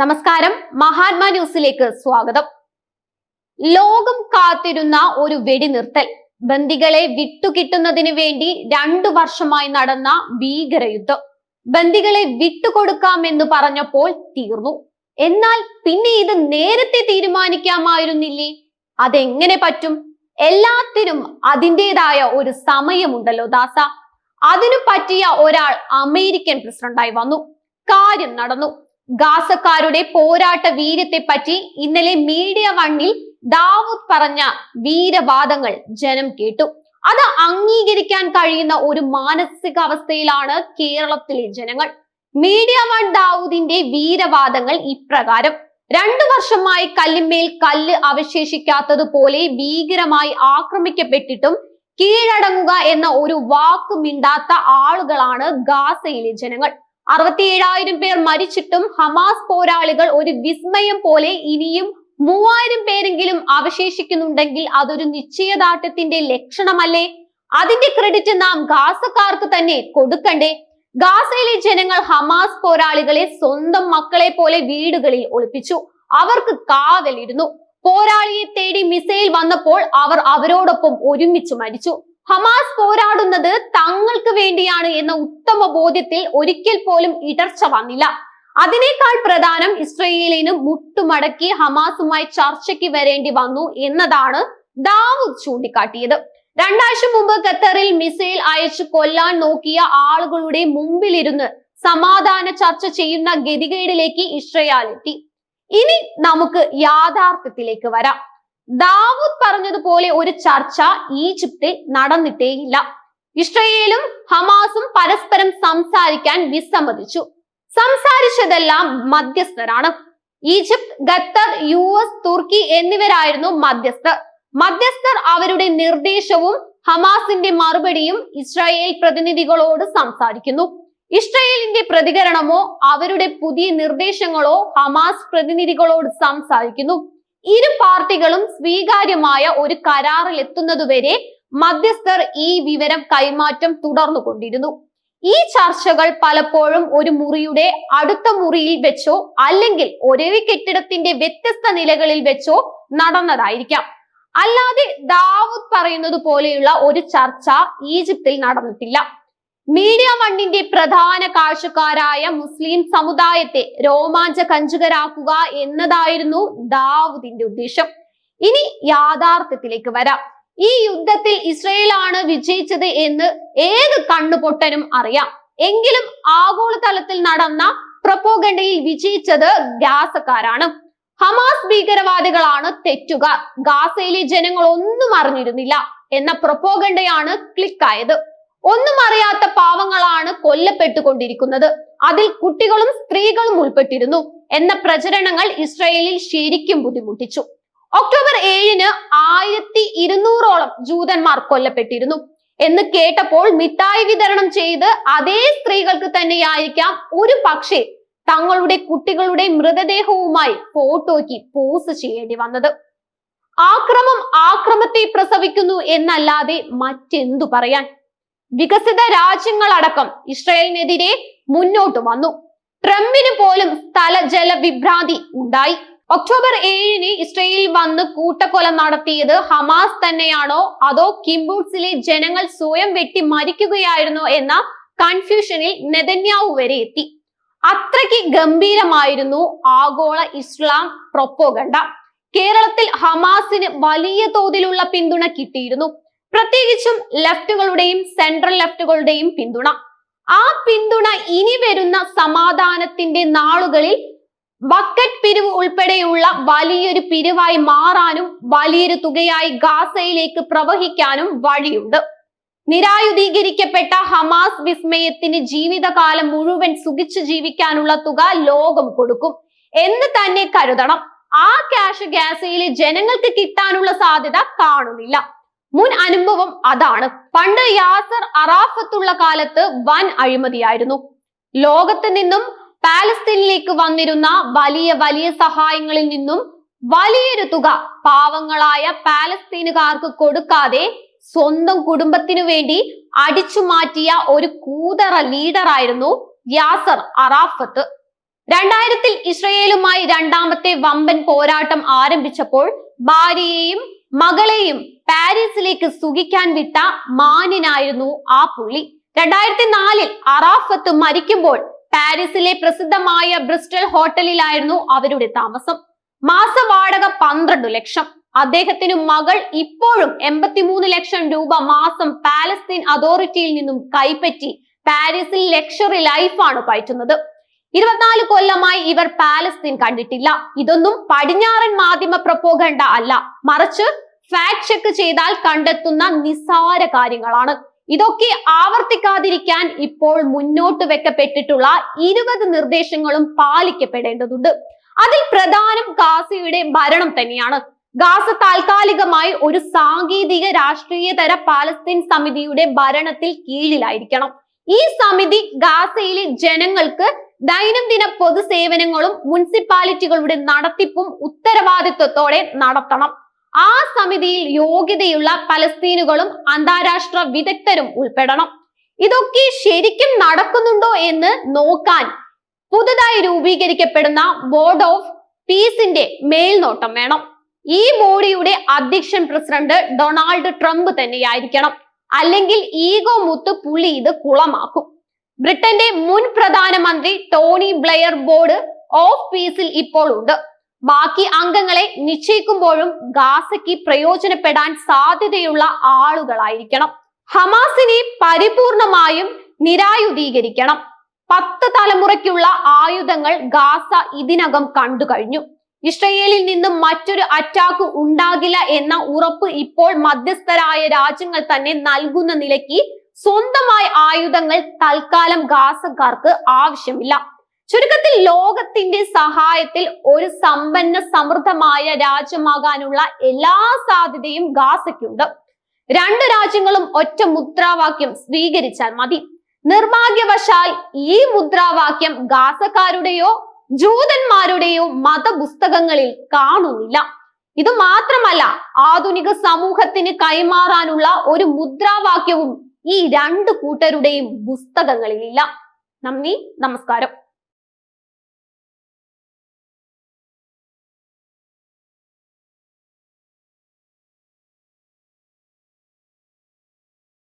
നമസ്കാരം. മഹാത്മാ ന്യൂസിലേക്ക് സ്വാഗതം. ലോകം കാത്തിരുന്ന ഒരു വെടിനിർത്തൽ. ബന്ദികളെ വിട്ടുകിട്ടുന്നതിന് വേണ്ടി രണ്ടു വർഷമായി നടന്ന ഭീകരയുദ്ധം. ബന്ദികളെ വിട്ടുകൊടുക്കാമെന്ന് പറഞ്ഞപ്പോൾ തീർന്നു. എന്നാൽ പിന്നെ ഇത് നേരത്തെ തീരുമാനിക്കാമായിരുന്നില്ലേ? അതെങ്ങനെ പറ്റും? എല്ലാത്തിനും അതിന്റെതായ ഒരു സമയമുണ്ടല്ലോ ദാസ. അതിനു പറ്റിയ ഒരാൾ അമേരിക്കൻ പ്രസിഡന്റായി വന്നു. കാര്യം നടന്നു. ഗാസക്കാരുടെ പോരാട്ട വീര്യത്തെ പറ്റി ഇന്നലെ മീഡിയ വണ്ണിൽ ദാവൂദ് പറഞ്ഞ വീരവാദങ്ങൾ ജനം കേട്ടു. അത് അംഗീകരിക്കാൻ കഴിയുന്ന ഒരു മാനസികാവസ്ഥയിലാണ് കേരളത്തിലെ ജനങ്ങൾ. മീഡിയ വൺ ദാവൂദിന്റെ വീരവാദങ്ങൾ ഇപ്രകാരം. രണ്ടു വർഷമായി കല്ലിന്മേൽ കല്ല് അവശേഷിക്കാത്തതുപോലെ ഭീകരമായി ആക്രമിക്കപ്പെട്ടിട്ടും കീഴടങ്ങുക എന്ന ഒരു വാക്ക് മിണ്ടാത്ത ആളുകളാണ് ഗാസയിലെ ജനങ്ങൾ. അറുപത്തിയേഴായിരം പേർ മരിച്ചിട്ടും ഹമാസ് പോരാളികൾ ഒരു വിസ്മയം പോലെ ഇനിയും മൂവായിരം പേരെങ്കിലും അവശേഷിക്കുന്നുണ്ടെങ്കിൽ അതൊരു നിശ്ചയദാർഢ്യത്തിന്റെ ലക്ഷണമല്ലേ? അതിന്റെ ക്രെഡിറ്റ് നാം ഗാസക്കാർക്ക് തന്നെ കൊടുക്കണ്ടേ? ഗാസയിലെ ജനങ്ങൾ ഹമാസ് പോരാളികളെ സ്വന്തം മക്കളെ പോലെ വീടുകളിൽ ഒളിപ്പിച്ചു. അവർക്ക് കാവലിരുന്നു. പോരാളിയെ തേടി മിസൈൽ വന്നപ്പോൾ അവർ അവരോടൊപ്പം ഒരുമിച്ച് മരിച്ചു. ഹമാസ് പോരാടുന്നത് തങ്ങൾക്ക് വേണ്ടിയാണ് എന്ന ഉത്തമ ബോധ്യത്തിൽ ഒരിക്കൽ പോലും ഇടർച്ച വന്നില്ല. അതിനേക്കാൾ പ്രധാനം ഇസ്രയേലിന് മുട്ടുമടക്കി ഹമാസുമായി ചർച്ചയ്ക്ക് വരേണ്ടി വന്നു എന്നതാണ് ദാവൂദ് ചൂണ്ടിക്കാട്ടിയത്. രണ്ടാഴ്ച മുമ്പ് ഖത്തറിൽ മിസൈൽ അയച്ചു കൊല്ലാൻ നോക്കിയ ആളുകളുടെ മുമ്പിലിരുന്ന് സമാധാന ചർച്ച ചെയ്യുന്ന ഗതികേടിലേക്ക് ഇസ്രയേൽ എത്തി. ഇനി നമുക്ക് യാഥാർത്ഥ്യത്തിലേക്ക് വരാം. ദാവൂദ് പറഞ്ഞതുപോലെ ഒരു ചർച്ച ഈജിപ്തിൽ നടന്നിട്ടേയില്ല. ഇസ്രയേലും ഹമാസും പരസ്പരം സംസാരിക്കാൻ വിസമ്മതിച്ചു. സംസാരിച്ചതെല്ലാം മധ്യസ്ഥരാണ്. ഈജിപ്ത് ഖത്തർ യു എസ് തുർക്കി എന്നിവരായിരുന്നു മധ്യസ്ഥർ. മധ്യസ്ഥർ അവരുടെ നിർദ്ദേശവും ഹമാസിന്റെ മറുപടിയും ഇസ്രായേൽ പ്രതിനിധികളോട് സംസാരിക്കുന്നു. ഇസ്രയേലിന്റെ പ്രതികരണമോ അവരുടെ പുതിയ നിർദ്ദേശങ്ങളോ ഹമാസ് പ്രതിനിധികളോട് സംസാരിക്കുന്നു. ഇരു പാർട്ടികളും സ്വീകാര്യമായ ഒരു കരാറിൽ എത്തുന്നതുവരെ മധ്യസ്ഥർ ഈ വിവരം കൈമാറ്റം തുടർന്നു കൊണ്ടിരുന്നു ഈ ചർച്ചകൾ പലപ്പോഴും ഒരു മുറിയുടെ അടുത്ത മുറിയിൽ വെച്ചോ അല്ലെങ്കിൽ ഒരേ കെട്ടിടത്തിന്റെ വ്യത്യസ്ത നിലകളിൽ വെച്ചോ നടന്നതായിരിക്കാം. അല്ലാതെ ദാവൂദ് പറയുന്നത് പോലെയുള്ള ഒരു ചർച്ച ഈജിപ്തിൽ നടന്നിട്ടില്ല. മീഡിയ വണ്ണിന്റെ പ്രധാന കാഴ്ചക്കാരായ മുസ്ലിം സമുദായത്തെ രോമാഞ്ച കഞ്ചുകരാക്കുക എന്നതായിരുന്നു ദാവൂദിന്റെ ഉദ്ദേശം. ഇനി യാഥാർത്ഥ്യത്തിലേക്ക് വരാം. ഈ യുദ്ധത്തിൽ ഇസ്രയേലാണ് വിജയിച്ചത് എന്ന് ഏത് കണ്ണുപൊട്ടനും അറിയാം. എങ്കിലും ആഗോളതലത്തിൽ നടന്ന പ്രൊപ്പോഗണ്ടയിൽ വിജയിച്ചത് ഗാസക്കാരാണ് ഹമാസ് ഭീകരവാദികളാണ് തെറ്റുകാർ. ഗാസയിലെ ജനങ്ങൾ ഒന്നും അറിഞ്ഞിരുന്നില്ല എന്ന പ്രൊപ്പോഗണ്ടയാണ് ക്ലിക്കായത്. ഒന്നും അറിയാത്ത പാവങ്ങളാണ് കൊല്ലപ്പെട്ടുകൊണ്ടിരിക്കുന്നത്. അതിൽ കുട്ടികളും സ്ത്രീകളും ഉൾപ്പെട്ടിരുന്നു. എന്ന പ്രചരണങ്ങൾ ഇസ്രയേലിൽ ശരിക്കും ബുദ്ധിമുട്ടിച്ചു. ഒക്ടോബർ ഏഴിന് ആയിരത്തി ഇരുന്നൂറോളം ജൂതന്മാർ കൊല്ലപ്പെട്ടിരുന്നു. എന്ന് കേട്ടപ്പോൾ മിഠായി വിതരണം ചെയ്ത് അതേ സ്ത്രീകൾക്ക് തന്നെയായിരിക്കാം ഒരു പക്ഷേ തങ്ങളുടെ കുട്ടികളുടെ മൃതദേഹവുമായി ഫോട്ടോയ്ക്ക് പോസ് ചെയ്യേണ്ടി വന്നത്. ആക്രമം ആക്രമത്തെ പ്രസവിക്കുന്നു എന്നല്ലാതെ മറ്റെന്തു പറയാൻ? വികസിത രാജ്യങ്ങളടക്കം ഇസ്രയേലിനെതിരെ മുന്നോട്ട് വന്നു. ട്രംപിന് പോലും സ്ഥല ജല വിഭ്രാന്തി ഉണ്ടായി. ഒക്ടോബർ ഏഴിന് ഇസ്രയേലിൽ വന്ന് കൂട്ടക്കൊല നടത്തിയത് ഹമാസ് തന്നെയാണോ? അതോ കിംബൂട്സിലെ ജനങ്ങൾ സ്വയം വെട്ടി മരിക്കുകയായിരുന്നോ എന്ന കൺഫ്യൂഷനിൽ നെതന്യാവു വരെ എത്തി. അത്രയ്ക്ക് ഗംഭീരമായിരുന്നു ആഗോള ഇസ്ലാം പ്രൊപ്പോഗണ്ട. കേരളത്തിൽ ഹമാസിന് വലിയ തോതിലുള്ള പിന്തുണ കിട്ടിയിരുന്നു. പ്രത്യേകിച്ചും ലെഫ്റ്റുകളുടെയും സെൻട്രൽ ലെഫ്റ്റുകളുടെയും പിന്തുണ. ആ പിന്തുണ ഇനി വരുന്ന സമാധാനത്തിന്റെ നാളുകളിൽ ബക്കറ്റ് പിരിവ് ഉൾപ്പെടെയുള്ള വലിയൊരു പിരിവായി മാറാനും വലിയൊരു തുകയായി ഗാസയിലേക്ക് പ്രവഹിക്കാനും വഴിയുണ്ട്. നിരായുധീകരിക്കപ്പെട്ട ഹമാസ് വിസ്മയത്തിന് ജീവിതകാലം മുഴുവൻ സുഖിച്ചു ജീവിക്കാനുള്ള തുക ലോകം കൊടുക്കും എന്ന് തന്നെ കരുതണം. ആ ക്യാഷ് ഗാസയിലെ ജനങ്ങൾക്ക് കിട്ടാനുള്ള സാധ്യത കാണുന്നില്ല. മുൻ അനുഭവം അതാണ്. പണ്ട് യാസർ അറാഫത്തുള്ള കാലത്ത് വൻ അഴിമതിയായിരുന്നു. ലോകത്ത് നിന്നും പാലസ്തീനിലേക്ക് വന്നിരുന്ന വലിയ വലിയ സഹായങ്ങളിൽ നിന്നും വലിയൊരു തുക പാവങ്ങളായ പാലസ്തീനുകാർക്ക് കൊടുക്കാതെ സ്വന്തം കുടുംബത്തിനു വേണ്ടി അടിച്ചു മാറ്റിയ ഒരു കൂതറ ലീഡറായിരുന്നു യാസർ അറാഫത്ത്. രണ്ടായിരത്തിൽ ഇസ്രയേലുമായി രണ്ടാമത്തെ വമ്പൻ പോരാട്ടം ആരംഭിച്ചപ്പോൾ ഭാര്യയെയും മകളെയും പാരീസിലേക്ക് സുഖിക്കാൻ വിട്ട മാന്യനായിരുന്നു ആ പുള്ളി. രണ്ടായിരത്തി നാലിൽ അറാഫത്ത് മരിക്കുമ്പോൾ പാരീസിലെ പ്രസിദ്ധമായ ബ്രിസ്റ്റൽ ഹോട്ടലിലായിരുന്നു അവരുടെ താമസം. മാസവാടക പന്ത്രണ്ട് ലക്ഷം. അദ്ദേഹത്തിനു മകൾ ഇപ്പോഴും എൺപത്തിമൂന്ന് ലക്ഷം രൂപ മാസം പാലസ്തീൻ അതോറിറ്റിയിൽ നിന്നും കൈപ്പറ്റി പാരീസിൽ ലക്ഷറി ലൈഫാണ് പയറ്റുന്നത്. ഇരുപത്തിനാല് കൊല്ലമായി ഇവർ പാലസ്തീൻ കണ്ടിട്ടില്ല. ഇതൊന്നും പടിഞ്ഞാറൻ മാധ്യമ പ്രപോകണ്ട അല്ല. മറിച്ച് ഫാക്ട് ചെക്ക് ചെയ്താൽ കണ്ടെത്തുന്ന നിസ്സാര കാര്യങ്ങളാണ്. ഇതൊക്കെ ആവർത്തിക്കാതിരിക്കാൻ ഇപ്പോൾ മുന്നോട്ട് വെക്കപ്പെട്ടിട്ടുള്ള ഇരുപത് നിർദ്ദേശങ്ങളും പാലിക്കപ്പെടേണ്ടതുണ്ട്. അതിൽ പ്രധാനം ഗാസയുടെ ഭരണം തന്നെയാണ്. ഗാസ താൽക്കാലികമായി ഒരു സാങ്കേതിക രാഷ്ട്രീയതര പാലസ്തീൻ സമിതിയുടെ ഭരണത്തിൽ കീഴിലായിരിക്കണം. ഈ സമിതി ഗാസയിലെ ജനങ്ങൾക്ക് ദൈനംദിന പൊതുസേവനങ്ങളും മുനിസിപ്പാലിറ്റികളുടെ നടത്തിപ്പും ഉത്തരവാദിത്വത്തോടെ നടത്തണം. ആ സമിതിയിൽ യോഗ്യതയുള്ള പലസ്തീനുകളും അന്താരാഷ്ട്ര വിദഗ്ധരും ഉൾപ്പെടണം. ഇതൊക്കെ ശരിക്കും നടക്കുന്നുണ്ടോ എന്ന് നോക്കാൻ പുതുതായി രൂപീകരിക്കപ്പെടുന്ന ബോർഡ് ഓഫ് പീസിന്റെ മേൽനോട്ടം വേണം. ഈ ബോഡിയുടെ അധ്യക്ഷൻ പ്രസിഡന്റ് ഡൊണാൾഡ് ട്രംപ് തന്നെയായിരിക്കണം. അല്ലെങ്കിൽ ഈഗോ മുത്ത് പുള്ളി ഇത് കുളമാക്കും. ബ്രിട്ടന്റെ മുൻ പ്രധാനമന്ത്രി ടോണി ബ്ലെയർ ബോർഡ് ഓഫ് പീസിൽ ഇപ്പോൾ ഉണ്ട്. ബാക്കി അംഗങ്ങളെ നിശ്ചയിക്കുമ്പോഴും ഗാസയ്ക്ക് പ്രയോജനപ്പെടാൻ സാധ്യതയുള്ള ആളുകളായിരിക്കണം. ഹമാസിനെ പരിപൂർണമായും നിരായുധീകരിക്കണം. പത്ത് തലമുറയ്ക്കുള്ള ആയുധങ്ങൾ ഗാസ ഇതിനകം കണ്ടു കഴിഞ്ഞു. ഇസ്രയേലിൽ നിന്നും മറ്റൊരു അറ്റാക്ക് ഉണ്ടാകില്ല എന്ന ഉറപ്പ് ഇപ്പോൾ മധ്യസ്ഥരായ രാജ്യങ്ങൾ തന്നെ നൽകുന്ന നിലയ്ക്ക് സ്വന്തമായ ആയുധങ്ങൾ തൽക്കാലം ഗാസക്കാർക്ക് ആവശ്യമില്ല. ചുരുക്കത്തിൽ ലോകത്തിന്റെ സഹായത്തിൽ ഒരു സമ്പന്ന സമൃദ്ധമായ രാജ്യമാകാനുള്ള എല്ലാ സാധ്യതയും ഗാസയ്ക്കുണ്ട്. രണ്ട് രാജ്യങ്ങളും ഒറ്റ മുദ്രാവാക്യം സ്വീകരിച്ചാൽ മതി. നിർഭാഗ്യവശാൽ ഈ മുദ്രാവാക്യം ഗാസക്കാരുടെയോ ജൂതന്മാരുടെയോ മതപുസ്തകങ്ങളിൽ കാണുന്നില്ല. ഇത് മാത്രമല്ല ആധുനിക സമൂഹത്തിന് കൈമാറാനുള്ള ഒരു മുദ്രാവാക്യവും ഈ രണ്ട് കൂട്ടരുടെയും പുസ്തകങ്ങളിലില്ല. നന്ദി നമസ്കാരം.